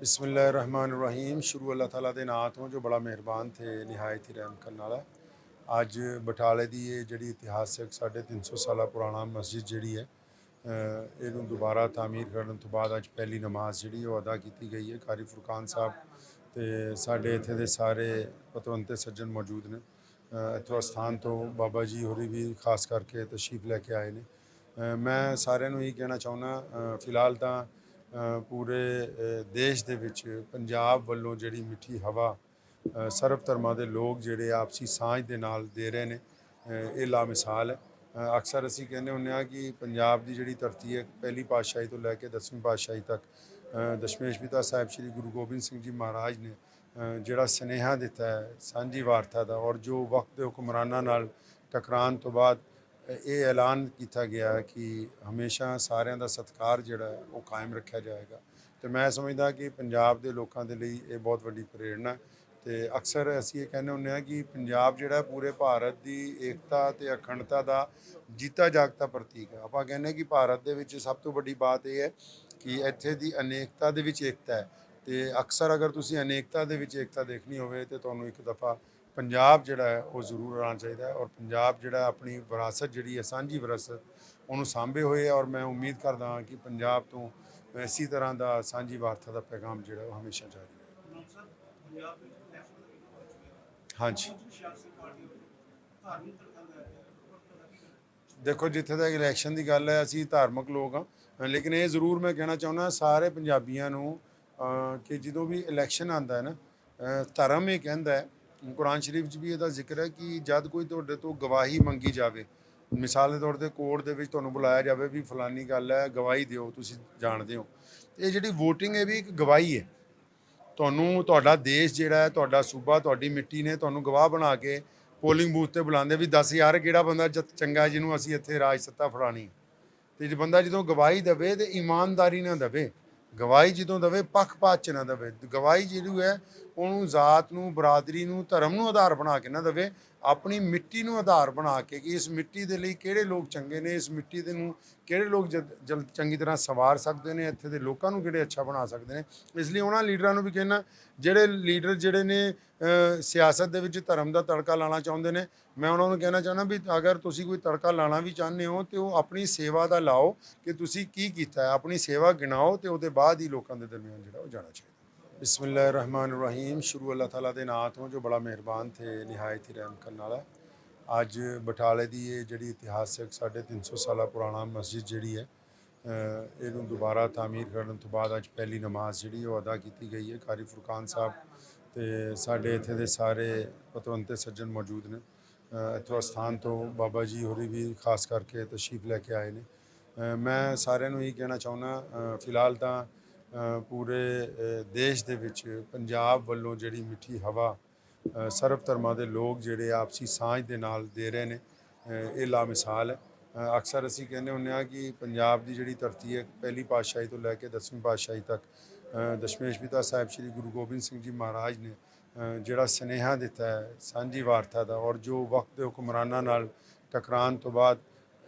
ਬਿਸਮਿਲ੍ਲਾਹਿਰਰਹਿਮਾਨਿਰਰਹੀਮ। ਸ਼ੁਰੂ ਅੱਲਾਹ ਤਾਲਾ ਦੇ ਨਾਂ ਤੋਂ ਜੋ ਬੜਾ ਮਿਹਰਬਾਨ ਤੇ ਨਿਹਾਇਤ ਹੀ ਰਹਿਮ ਕਰਨ ਵਾਲਾ ਅੱਜ ਬਟਾਲੇ ਦੀ ਇਹ ਜਿਹੜੀ ਇਤਿਹਾਸਕ ਸਾਢੇ 300 ਸਾਲਾ ਪੁਰਾਣਾ ਮਸਜਿਦ ਜਿਹੜੀ ਹੈ ਇਹਨੂੰ ਦੁਬਾਰਾ ਤਾਮੀਰ ਕਰਨ ਤੋਂ ਬਾਅਦ ਅੱਜ ਪਹਿਲੀ ਨਮਾਜ਼ ਜਿਹੜੀ ਉਹ ਅਦਾ ਕੀਤੀ ਗਈ ਹੈ। ਕਾਰੀ ਫੁਰਕਾਨ ਸਾਹਿਬ ਤੇ ਸਾਡੇ ਇੱਥੇ ਦੇ ਸਾਰੇ ਪਤਵੰਤੇ ਸੱਜਣ ਮੌਜੂਦ ਨੇ। ਅ, ਇੱਥੋਂ ਅਸਥਾਨ ਤੋਂ ਬਾਬਾ ਜੀ ਹੋਰੀ ਵੀ ਖਾਸ ਕਰਕੇ ਤਸ਼ਰੀਫ ਲੈ ਕੇ ਆਏ ਨੇ। ਮੈਂ ਸਾਰਿਆਂ ਨੂੰ ਇਹ ਕਹਿਣਾ ਚਾਹੁੰਦਾ ਫਿਲਹਾਲ ਤਾਂ ਪੂਰੇ ਦੇਸ਼ ਦੇ ਵਿੱਚ ਪੰਜਾਬ ਵੱਲੋਂ ਜਿਹੜੀ ਮਿੱਠੀ ਹਵਾ ਅ, ਸਰਬ ਧਰਮਾਂ ਦੇ ਲੋਕ ਜਿਹੜੇ ਆਪਸੀ ਸਾਂਝ ਦੇ ਨਾਲ ਦੇ ਰਹੇ ਨੇ ਇਹ ਲਾ ਮਿਸਾਲ ਹੈ ਅਕਸਰ ਅਸੀਂ ਕਹਿੰਦੇ ਹੁੰਦੇ ਆ ਕਿ ਪੰਜਾਬ ਦੀ ਜਿਹੜੀ ਧਰਤੀ ਹੈ ਪਹਿਲੀ ਪਾਤਸ਼ਾਹੀ ਤੋਂ ਲੈ ਕੇ ਦਸਵੀਂ ਪਾਤਸ਼ਾਹੀ ਤੱਕ ਦਸ਼ਮੇਸ਼ ਪਿਤਾ ਸਾਹਿਬ ਸ੍ਰੀ ਗੁਰੂ ਗੋਬਿੰਦ ਸਿੰਘ ਜੀ ਮਹਾਰਾਜ ਨੇ ਜਿਹੜਾ ਸਨੇਹਾ ਦਿੱਤਾ ਹੈ ਸਾਂਝੀ ਵਾਰਤਾ ਦਾ ਔਰ ਜੋ ਵਕਤ ਦੇ ਹੁਕਮਰਾਨਾਂ ਨਾਲ ਟਕਰਾਉਣ ਤੋਂ ਬਾਅਦ ਇਹ ਐਲਾਨ ਕੀਤਾ ਗਿਆ ਕਿ ਹਮੇਸ਼ਾ ਸਾਰਿਆਂ ਦਾ ਸਤਿਕਾਰ ਜਿਹੜਾ ਹੈ, ਉਹ ਕਾਇਮ ਰੱਖਿਆ ਜਾਏਗਾ। ਤੇ ਮੈਂ ਸਮਝਦਾ ਕਿ ਪੰਜਾਬ ਦੇ ਲੋਕਾਂ ਦੇ ਲਈ ਇਹ ਬਹੁਤ ਵੱਡੀ ਪ੍ਰੇਰਣਾ ਹੈ। ਤੇ ਅਕਸਰ ਅਸੀਂ ਇਹ ਕਹਿੰਦੇ ਹੁੰਦੇ ਆ ਕਿ ਪੰਜਾਬ ਜਿਹੜਾ ਪੂਰੇ ਭਾਰਤ ਦੀ ਏਕਤਾ ਤੇ ਅਖੰਡਤਾ ਦਾ ਜੀਤਾ ਜਾਗਤਾ ਪ੍ਰਤੀਕ ਹੈ। ਆਪਾਂ ਕਹਿੰਦੇ ਹਾਂ ਕਿ ਭਾਰਤ ਦੇ ਵਿੱਚ ਸਭ ਤੋਂ ਵੱਡੀ ਬਾਤ ਇਹ ਹੈ ਕਿ ਇੱਥੇ ਦੀ ਅਨੇਕਤਾ ਦੇ ਵਿੱਚ ਏਕਤਾ ਹੈ। ਤੇ ਅਕਸਰ ਅਗਰ ਤੁਸੀਂ ਅਨੇਕਤਾ ਦੇ ਵਿੱਚ ਏਕਤਾ ਦੇਖਣੀ ਹੋਵੇ ਤੇ ਤੁਹਾਨੂੰ ਇੱਕ ਦਫਾ ਪੰਜਾਬ ਜਿਹੜਾ ਹੈ, ਉਹ ਜ਼ਰੂਰ ਆਉਣਾ ਚਾਹੀਦਾ ਹੈ ਔਰ ਪੰਜਾਬ ਜਿਹੜਾ ਆਪਣੀ ਵਿਰਾਸਤ ਜਿਹੜੀ ਹੈ, ਸਾਂਝੀ ਵਿਰਾਸਤ, ਉਹਨੂੰ ਸਾਂਭੇ ਹੋਏ ਔਰ ਮੈਂ ਉਮੀਦ ਕਰਦਾ ਹਾਂ ਕਿ ਪੰਜਾਬ ਤੋਂ ਇਸੇ ਤਰ੍ਹਾਂ ਦਾ ਸਾਂਝੀ ਵਾਰਤਾ ਦਾ ਪੈਗਾਮ ਜਿਹੜਾ, ਉਹ ਹਮੇਸ਼ਾ ਜਾਰੀ ਰਹੇ। ਹਾਂਜੀ। ਦੇਖੋ, ਜਿੱਥੇ ਤੱਕ ਇਲੈਕਸ਼ਨ ਦੀ ਗੱਲ ਹੈ, ਅਸੀਂ ਧਾਰਮਿਕ ਲੋਕ ਹਾਂ। ਲੇਕਿਨ ਇਹ ਜ਼ਰੂਰ ਮੈਂ ਕਹਿਣਾ ਚਾਹੁੰਦਾ ਸਾਰੇ ਪੰਜਾਬੀਆਂ ਨੂੰ ਕਿ ਜਦੋਂ ਵੀ ਇਲੈਕਸ਼ਨ ਆਂਦਾ ਹੈ ਨਾ ਧਰਮ ਇਹ ਕਹਿੰਦਾ ਹੈ ਕੁਰਾਨ ਸ਼ਰੀਫ 'ਚ ਵੀ ਇਹਦਾ ਜ਼ਿਕਰ ਹੈ ਕਿ ਜਦ ਕੋਈ ਤੁਹਾਡੇ ਤੋਂ ਗਵਾਹੀ ਮੰਗੀ ਜਾਵੇ, ਮਿਸਾਲ ਦੇ ਤੌਰ ਤੇ ਕੋਰਟ ਦੇ ਵਿੱਚ ਤੁਹਾਨੂੰ ਬੁਲਾਇਆ ਜਾਵੇ ਵੀ ਫਲਾਨੀ ਗੱਲ ਹੈ, ਗਵਾਹੀ ਦਿਓ, ਤੁਸੀਂ ਜਾਣਦੇ ਹੋ। ਇਹ ਜਿਹੜੀ VOTING ਹੈ ਵੀ ਇੱਕ ਗਵਾਹੀ ਹੈ। ਤੁਹਾਨੂੰ, ਤੁਹਾਡਾ ਦੇਸ਼ ਜਿਹੜਾ ਹੈ, ਤੁਹਾਡਾ ਸੂਬਾ, ਤੁਹਾਡੀ ਮਿੱਟੀ ਨੇ ਤੁਹਾਨੂੰ ਗਵਾਹ ਬਣਾ ਕੇ ਪੋਲਿੰਗ ਬੂਥ ਤੇ ਬੁਲਾਉਂਦੇ ਵੀ ਦੱਸ ਯਾਰ ਕਿਹੜਾ ਬੰਦਾ ਜਤ- ਚੰਗਾ ਜਿਹਨੂੰ ਅਸੀਂ ਇੱਥੇ ਰਾਜ ਸੱਤਾ ਫੜਾਣੀ ਤੇ ਜੇ ਬੰਦਾ ਜਦੋਂ ਗਵਾਹੀ ਦੇਵੇ ਤੇ ਇਮਾਨਦਾਰੀ ਨਾਲ ਦੇਵੇ, ਗਵਾਹੀ ਜਦੋਂ ਦੇਵੇ, ਪੱਖਪਾਤ ਚ ਨਾ ਦੇਵੇ। ਗਵਾਹੀ ਜਿਹੜੀ ਹੈ ਉਹਨੂੰ ਜ਼ਾਤ ਨੂੰ, ਬਰਾਦਰੀ ਨੂੰ, ਧਰਮ ਨੂੰ ਆਧਾਰ ਬਣਾ ਕੇ ਨਾ ਦੇਵੇ, ਆਪਣੀ ਮਿੱਟੀ ਨੂੰ ਆਧਾਰ ਬਣਾ ਕੇ ਕਿ ਇਸ ਮਿੱਟੀ ਦੇ ਲਈ ਕਿਹੜੇ ਲੋਕ ਚੰਗੇ ਨੇ, ਇਸ ਮਿੱਟੀ ਦੇ ਨੂੰ ਕਿਹੜੇ ਲੋਕ ਜਲ, ਚੰਗੀ ਤਰ੍ਹਾਂ ਸਵਾਰ ਸਕਦੇ ਨੇ, ਇੱਥੇ ਦੇ ਲੋਕਾਂ ਨੂੰ ਕਿਹੜੇ ਅੱਛਾ ਬਣਾ ਸਕਦੇ ਨੇ। ਇਸ ਲਈ ਉਹਨਾਂ ਲੀਡਰਾਂ ਨੂੰ ਵੀ ਕਹਿਣਾ ਜਿਹੜੇ ਲੀਡਰ ਜਿਹੜੇ ਨੇ ਸਿਆਸਤ ਦੇ ਵਿੱਚ ਧਰਮ ਦਾ ਤੜਕਾ ਲਾਣਾ ਚਾਹੁੰਦੇ ਨੇ, ਮੈਂ ਉਹਨਾਂ ਨੂੰ ਕਹਿਣਾ ਚਾਹੁੰਦਾ ਵੀ ਅਗਰ ਤੁਸੀਂ ਕੋਈ ਤੜਕਾ ਲਾਣਾ ਵੀ ਚਾਹੁੰਦੇ ਹੋ, ਤੇ ਉਹ ਆਪਣੀ ਸੇਵਾ ਦਾ ਲਾਓ ਕਿ ਤੁਸੀਂ ਕੀ ਕੀਤਾ ਹੈ, ਆਪਣੀ ਸੇਵਾ ਗਿਣਾਓ ਤੇ ਉਹਦੇ ਬਾਅਦ ਹੀ ਲੋਕਾਂ ਦੇ ਦਰਮਿਆਨ ਜਿਹੜਾ ਉਹ ਜਾਣਾ ਚਾਹੀਦਾ। ਬਿਸਮਿਲ੍ਲਾਹਿਰਰਹਿਮਾਨਿਰਰਹੀਮ। ਸ਼ੁਰੂ ਅੱਲਾਹ ਤਾਲਾ ਦੇ ਨਾਂ ਤੋਂ ਜੋ ਬੜਾ ਮਿਹਰਬਾਨ ਤੇ ਨਿਹਾਇਤ ਹੀ ਰਹਿਮ ਕਰਨ ਵਾਲਾ ਅੱਜ ਬਟਾਲੇ ਦੀ ਇਹ ਜਿਹੜੀ ਇਤਿਹਾਸਕ ਸਾਢੇ 300 ਸਾਲਾ ਪੁਰਾਣਾ ਮਸਜਿਦ ਜਿਹੜੀ ਹੈ ਇਹਨੂੰ ਦੁਬਾਰਾ ਤਾਮੀਰ ਕਰਨ ਤੋਂ ਬਾਅਦ ਅੱਜ ਪਹਿਲੀ ਨਮਾਜ਼ ਜਿਹੜੀ ਉਹ ਅਦਾ ਕੀਤੀ ਗਈ ਹੈ। ਕਾਰੀ ਫੁਰਕਾਨ ਸਾਹਿਬ ਤੇ ਸਾਡੇ ਇੱਥੇ ਦੇ ਸਾਰੇ ਪਤਵੰਤੇ ਸੱਜਣ ਮੌਜੂਦ ਨੇ। ਅ, ਇੱਥੋਂ ਅਸਥਾਨ ਤੋਂ ਬਾਬਾ ਜੀ ਹੋਰੀ ਵੀ ਖਾਸ ਕਰਕੇ ਤਸ਼ਰੀਫ ਲੈ ਕੇ ਆਏ ਨੇ। ਮੈਂ ਸਾਰਿਆਂ ਨੂੰ ਇਹ ਕਹਿਣਾ ਚਾਹੁੰਦਾ ਫਿਲਹਾਲ ਤਾਂ ਪੂਰੇ ਦੇਸ਼ ਦੇ ਵਿੱਚ ਪੰਜਾਬ ਵੱਲੋਂ ਜਿਹੜੀ ਮਿੱਠੀ ਹਵਾ ਸਰਵ ਧਰਮਾਂ ਦੇ ਲੋਕ ਜਿਹੜੇ ਆਪਸੀ ਸਾਂਝ ਦੇ ਨਾਲ ਦੇ ਰਹੇ ਨੇ ਇਹ ਲਾ ਮਿਸਾਲ ਹੈ ਅਕਸਰ ਅਸੀਂ ਕਹਿੰਦੇ ਹੁੰਦੇ ਆ ਕਿ ਪੰਜਾਬ ਦੀ ਜਿਹੜੀ ਧਰਤੀ ਹੈ, ਪਹਿਲੀ ਪਾਤਸ਼ਾਹੀ ਤੋਂ ਲੈ ਕੇ ਦਸਵੀਂ ਪਾਤਸ਼ਾਹੀ ਤੱਕ ਦਸ਼ਮੇਸ਼ ਪਿਤਾ ਸਾਹਿਬ ਸ੍ਰੀ ਗੁਰੂ ਗੋਬਿੰਦ ਸਿੰਘ ਜੀ ਮਹਾਰਾਜ ਨੇ ਜਿਹੜਾ ਸਨੇਹਾ ਦਿੱਤਾ ਹੈ, ਸਾਂਝੀ ਵਾਰਤਾ ਦਾ ਔਰ ਜੋ ਵਕਤ ਦੇ ਹੁਕਮਰਾਨਾਂ ਨਾਲ ਟਕਰਾਉਣ ਤੋਂ ਬਾਅਦ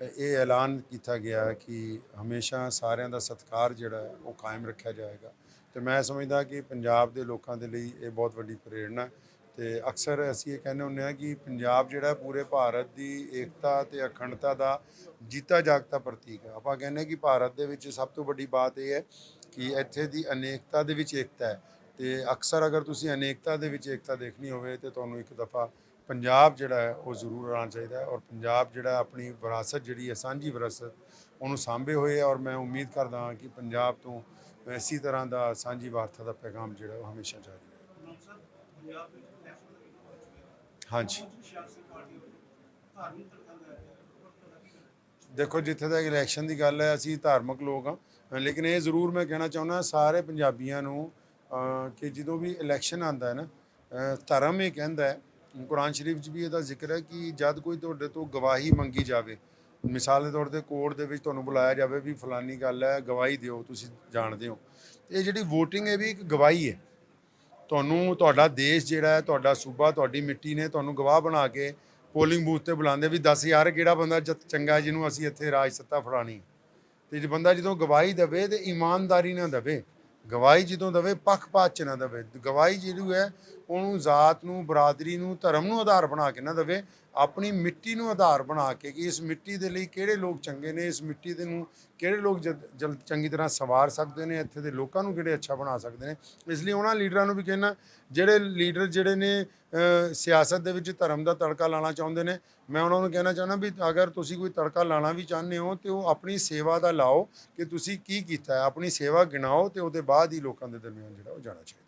ਇਹ ਐਲਾਨ ਕੀਤਾ ਗਿਆ ਕਿ ਹਮੇਸ਼ਾ ਸਾਰਿਆਂ ਦਾ ਸਤਿਕਾਰ ਜਿਹੜਾ ਹੈ, ਉਹ ਕਾਇਮ ਰੱਖਿਆ ਜਾਏਗਾ। ਤੇ ਮੈਂ ਸਮਝਦਾ ਕਿ ਪੰਜਾਬ ਦੇ ਲੋਕਾਂ ਦੇ ਲਈ ਇਹ ਬਹੁਤ ਵੱਡੀ ਪ੍ਰੇਰਣਾ ਹੈ। ਤੇ ਅਕਸਰ ਅਸੀਂ ਇਹ ਕਹਿੰਦੇ ਹੁੰਦੇ ਆ ਕਿ ਪੰਜਾਬ ਜਿਹੜਾ ਪੂਰੇ ਭਾਰਤ ਦੀ ਏਕਤਾ ਤੇ ਅਖੰਡਤਾ ਦਾ ਜੀਤਾ ਜਾਗਤਾ ਪ੍ਰਤੀਕ ਹੈ। ਆਪਾਂ ਕਹਿੰਦੇ ਹਾਂ ਕਿ ਭਾਰਤ ਦੇ ਵਿੱਚ ਸਭ ਤੋਂ ਵੱਡੀ ਬਾਤ ਇਹ ਹੈ ਕਿ ਇੱਥੇ ਦੀ ਅਨੇਕਤਾ ਦੇ ਵਿੱਚ ਏਕਤਾ ਹੈ। ਤੇ ਅਕਸਰ ਅਗਰ ਤੁਸੀਂ ਅਨੇਕਤਾ ਦੇ ਵਿੱਚ ਏਕਤਾ ਦੇਖਣੀ ਹੋਵੇ ਤੇ ਤੁਹਾਨੂੰ ਇੱਕ ਦਫਾ ਪੰਜਾਬ ਜਿਹੜਾ ਹੈ, ਉਹ ਜ਼ਰੂਰ ਆਉਣਾ ਚਾਹੀਦਾ ਹੈ ਔਰ ਪੰਜਾਬ ਜਿਹੜਾ ਆਪਣੀ ਵਿਰਾਸਤ ਜਿਹੜੀ ਹੈ, ਸਾਂਝੀ ਵਿਰਾਸਤ, ਉਹਨੂੰ ਸਾਂਭੇ ਹੋਏ ਔਰ ਮੈਂ ਉਮੀਦ ਕਰਦਾ ਹਾਂ ਕਿ ਪੰਜਾਬ ਤੋਂ ਇਸੇ ਤਰ੍ਹਾਂ ਦਾ ਸਾਂਝੀ ਵਾਰਤਾ ਦਾ ਪੈਗਾਮ ਜਿਹੜਾ, ਉਹ ਹਮੇਸ਼ਾ ਜਾਰੀ ਰਹੇ। ਹਾਂਜੀ। ਦੇਖੋ, ਜਿੱਥੇ ਤੱਕ ਇਲੈਕਸ਼ਨ ਦੀ ਗੱਲ ਹੈ, ਅਸੀਂ ਧਾਰਮਿਕ ਲੋਕ ਹਾਂ। ਲੇਕਿਨ ਇਹ ਜ਼ਰੂਰ ਮੈਂ ਕਹਿਣਾ ਚਾਹੁੰਦਾ ਸਾਰੇ ਪੰਜਾਬੀਆਂ ਨੂੰ ਕਿ ਜਦੋਂ ਵੀ ਇਲੈਕਸ਼ਨ ਆਂਦਾ ਹੈ ਨਾ ਧਰਮ ਇਹ ਕਹਿੰਦਾ ਹੈ ਕੁਰਾਨ ਸ਼ਰੀਫ 'ਚ ਵੀ ਇਹਦਾ ਜ਼ਿਕਰ ਹੈ ਕਿ ਜਦ ਕੋਈ ਤੁਹਾਡੇ ਤੋਂ ਗਵਾਹੀ ਮੰਗੀ ਜਾਵੇ, ਮਿਸਾਲ ਦੇ ਤੌਰ ਤੇ ਕੋਰਟ ਦੇ ਵਿੱਚ ਤੁਹਾਨੂੰ ਬੁਲਾਇਆ ਜਾਵੇ ਵੀ ਫਲਾਨੀ ਗੱਲ ਹੈ, ਗਵਾਹੀ ਦਿਓ, ਤੁਸੀਂ ਜਾਣਦੇ ਹੋ। ਇਹ ਜਿਹੜੀ VOTING ਹੈ ਵੀ ਇੱਕ ਗਵਾਹੀ ਹੈ। ਤੁਹਾਨੂੰ, ਤੁਹਾਡਾ ਦੇਸ਼ ਜਿਹੜਾ ਹੈ, ਤੁਹਾਡਾ ਸੂਬਾ, ਤੁਹਾਡੀ ਮਿੱਟੀ ਨੇ ਤੁਹਾਨੂੰ ਗਵਾਹ ਬਣਾ ਕੇ ਪੋਲਿੰਗ ਬੂਥ ਤੇ ਬੁਲਾਉਂਦੇ ਵੀ ਦੱਸ ਯਾਰ ਕਿਹੜਾ ਬੰਦਾ ਜਤ- ਚੰਗਾ ਜਿਹਨੂੰ ਅਸੀਂ ਇੱਥੇ ਰਾਜ ਸੱਤਾ ਫੜਾਣੀ ਤੇ ਜੇ ਬੰਦਾ ਜਦੋਂ ਗਵਾਹੀ ਦੇਵੇ ਤੇ ਇਮਾਨਦਾਰੀ ਨਾਲ ਦੇਵੇ, ਗਵਾਹੀ ਜਦੋਂ ਦਵੇ, ਪੱਖਪਾਤ ਚ ਨਾ ਦਵੇ। ਗਵਾਹੀ ਜਿਹੜੀ ਹੈ ਉਹਨੂੰ ਜ਼ਾਤ ਨੂੰ, ਬਰਾਦਰੀ ਨੂੰ, ਧਰਮ ਨੂੰ ਆਧਾਰ ਬਣਾ ਕੇ ਨਾ ਦਵੇ। ਆਪਣੀ ਮਿੱਟੀ ਨੂੰ ਆਧਾਰ ਬਣਾ ਕੇ ਕਿ ਇਸ ਮਿੱਟੀ ਦੇ ਲਈ ਕਿਹੜੇ ਲੋਕ ਚੰਗੇ ਨੇ, ਇਸ ਮਿੱਟੀ ਦੇ ਨੂੰ ਕਿਹੜੇ ਲੋਕ ਜਦ- ਜਲ, ਚੰਗੀ ਤਰ੍ਹਾਂ ਸਵਾਰ ਸਕਦੇ ਨੇ, ਇੱਥੇ ਦੇ ਲੋਕਾਂ ਨੂੰ ਕਿਹੜੇ ਅੱਛਾ ਬਣਾ ਸਕਦੇ ਨੇ। ਇਸ ਲਈ ਉਹਨਾਂ ਲੀਡਰਾਂ ਨੂੰ ਵੀ ਕਹਿਣਾ ਜਿਹੜੇ ਲੀਡਰ ਜਿਹੜੇ ਨੇ ਸਿਆਸਤ ਦੇ ਵਿੱਚ ਧਰਮ ਦਾ ਤੜਕਾ ਲਾਣਾ ਚਾਹੁੰਦੇ ਨੇ, ਮੈਂ ਉਹਨਾਂ ਨੂੰ ਕਹਿਣਾ ਚਾਹੁੰਦਾ ਵੀ ਅਗਰ ਤੁਸੀਂ ਕੋਈ ਤੜਕਾ ਲਾਣਾ ਵੀ ਚਾਹੁੰਦੇ ਹੋ, ਤੇ ਉਹ ਆਪਣੀ ਸੇਵਾ ਦਾ ਲਾਓ ਕਿ ਤੁਸੀਂ ਕੀ ਕੀਤਾ ਹੈ, ਆਪਣੀ ਸੇਵਾ ਗਿਣਾਓ ਤੇ ਉਹਦੇ ਬਾਅਦ ਹੀ ਲੋਕਾਂ ਦੇ ਦਰਮਿਆਨ ਜਿਹੜਾ ਉਹ ਜਾਣਾ ਚਾਹੀਦਾ।